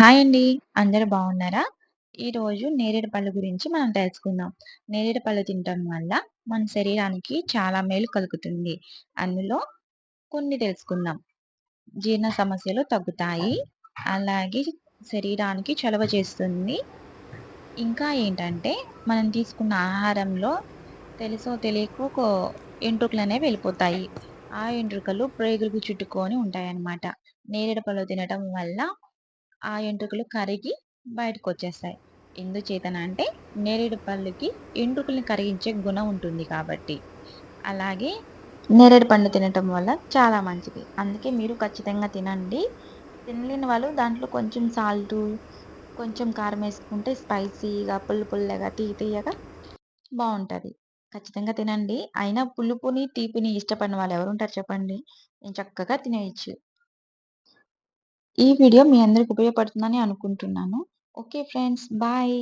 Hi అండి. అందరు బాగున్నారా? ఈరోజు నేరేడు పళ్ళు గురించి మనం తెలుసుకుందాం. నేరేడు పళ్ళు తినటం వల్ల మన శరీరానికి చాలా మేలు కలుగుతుంది. అందులో కొన్ని తెలుసుకుందాం. జీర్ణ సమస్యలు తగ్గుతాయి. అలాగే శరీరానికి చలవ చేస్తుంది. ఇంకా ఏంటంటే మనం తీసుకున్న ఆహారంలో తెలుసో తెలియకో కో ఎంట్రుకలనేవి వెళ్ళిపోతాయి. ఆ ఎంట్రుకలు ప్రేగులకు చుట్టుకొని ఉంటాయన్నమాట. నేరేడు పళ్ళు తినటం వల్ల ఆ ఎంట్రుకలు కరిగి బయటకొచ్చేస్తాయి. ఎందుచేతనంటే నేరేడు పళ్ళుకి ఎంట్రుకల్ని కరిగించే గుణం ఉంటుంది కాబట్టి. అలాగే నేరేడు పండు తినటం వల్ల చాలా మంచిది. అందుకే మీరు ఖచ్చితంగా తినండి. తినలేని వాళ్ళు దాంట్లో కొంచెం సాల్టు, కొంచెం కారం వేసుకుంటే స్పైసీగా, పుల్ల పుల్లగా, తీయ తీయగా బాగుంటుంది ఖచ్చితంగా తినండి. అయినా పులుపుని, తీపిని ఇష్టపడిన వాళ్ళు ఎవరుంటారు చెప్పండి? నేను చక్కగా తినేయచ్చు ఈ వీడియో మీ అందరికి ఉపయోగపడుతుందని అనుకుంటున్నాను. Okay friends. బాయ్.